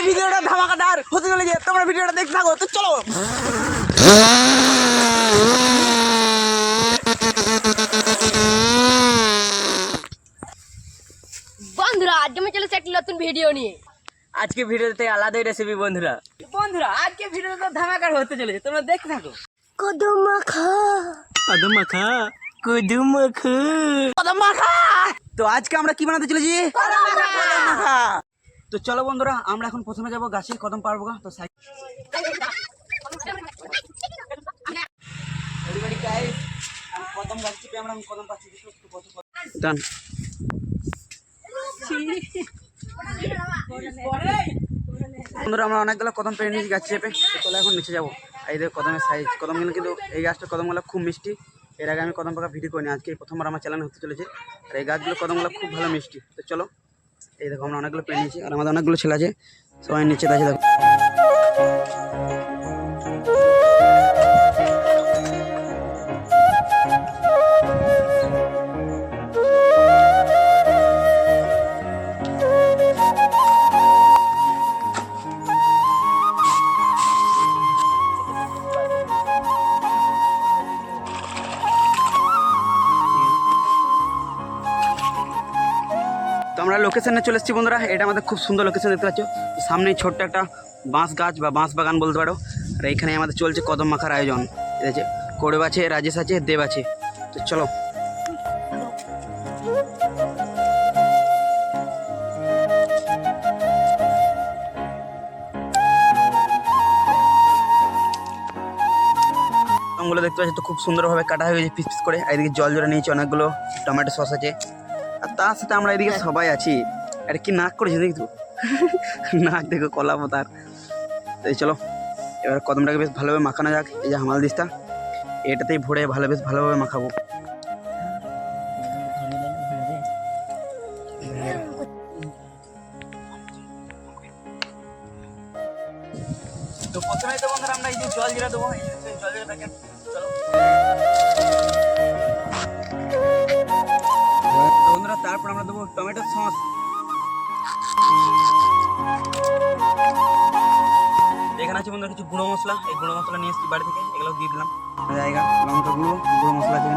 আজকের ভিডিওটা ধামাকাদার। হতে চলেছে তোমরা ভিডিওটা দেখতে থাকো তো চলো। বন্ধুরা আজকে আমি চলেছি একটি নতুন ভিডিও নিয়ে। আজকে ভিডিওতে আলাদাই রেসিপি বন্ধুরা। বন্ধুরা আজকে ভিডিওটা ধামাকার হতে চলেছে তোমরা দেখতে থাকো। কদম মাখা কদম মাখা কদম মাখা কদম মাখা তো আজকে আমরা কি বানাতে চলেছি? কদম মাখা তো চলো বন্ধুরা আমরা এখন প্রথমে যাব গাছে কদম পারব গা। তো কদম গাছ চেপে আমরা কদম পাচ্ছি. বন্ধুরা আমরা অনেকগুলো কদম পেয়ে নিয়েছি গাছ চেপে তো চলো এখন নিচে যাব এই দেখো কদমের সাইজ কদমগুলো কিন্তু এই গাছটা কদমগুলো খুব মিষ্টি এর আগে আমি কদম পাকা ভিডিও করিনি আজকে প্রথমবার আমার চ্যানেল হতে চলেছে আর এই গাছগুলো কদমগুলো খুব ভালো মিষ্টি তো চলো এই দেখো আমরা অনেকগুলো পেয়ে নিয়েছি, আর আমাদের অনেকগুলো ছেলে আছে, সবাই নিচে আছে দেখো। আমরা লোকেশনে চলে এসেছি বন্ধুরা। এটা আমাদের খুব সুন্দর লোকেশন দেখতে পাচ্ছ। সামনেই ছোট্ট একটা বাঁশ গাছ বা বাঁশ বাগান বলতে পারো। আর এইখানে আমাদের চলছে কদম মাখার আয়োজন। ঠিক আছে? কৌরব আছে, রাজেশ আছে, দেব আছে। তো চলো। দেখতে পাচ্ছি, তো খুব সুন্দরভাবে কাটা হয়ে গেছে পিস পিস করে। এদিকে জল জলে নিয়েছে, অনেকগুলো টমেটো সস আছে। আর তার সাথে আমরা এদিকে সবাই আছি। আর কি নাক করেছে দেখি তো নাক দেখো কলা তার তো এই চলো এবার কদমটাকে বেশ ভালোভাবে মাখানো যাক। এই যে হামাল দিস্তা এটাতেই ভরে ভালো বেশ ভালোভাবে মাখাবো। তো প্রথমে তো বন্ধুরা আমরা এই যে জল জিরা দেবো এই যে জল জিরা প্যাকেট চলো। এখানে আছে বন্ধুরা কিছু গুঁড়ো মশলা। এই গুঁড়ো মশলা নিয়ে এসেছি বাড়ি থেকে। এগুলো দিয়ে দিলাম। জায়গা লঙ্কা গুঁড়ো গুঁড়ো মশলা আছে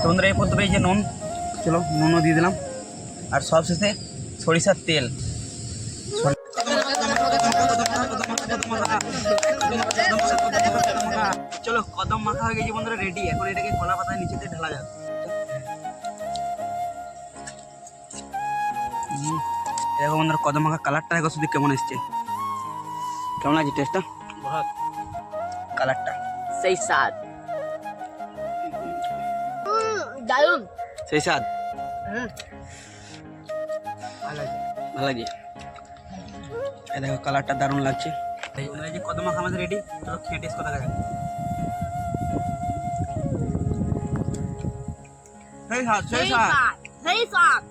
তো বন্ধুরা এই প্রথমে এই যে নুন। চলো নুনও দিয়ে দিলাম। আর সব শেষে সরিষার তেল। চলো কদম মাখা হয়ে গেছে বন্ধুরা রেডি এখন এটাকে কলা পাতায় নিচেতে ঢালা যাক। এই দেখো বন্ধুরা কদম মাখা কালারটা দেখো শুধু কেমন এসছে। কেমন লাগছে টেস্টটা কালারটা সেই স্বাদ। দারুণ সেই স্বাদ। ভালো লাগছে। এই দেখো কালারটা দারুণ লাগছে। এই যে কদম আমাদের রেডি চলো খেয়ে টেস্ট কথা দেখা সেই স্বাদ সেই স্বাদ সেই স্বাদ।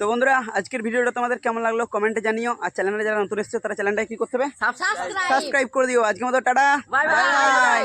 তো বন্ধুরা আজকের ভিডিওটা তোমাদের কেমন লাগল কমেন্টে জানিও। আর চ্যানেলে যারা নতুন এসছে তারা চ্যানেলটা কি করতে হবে? সাবস্ক্রাইব করে দিও। আজকে মতো টাটা। By bye.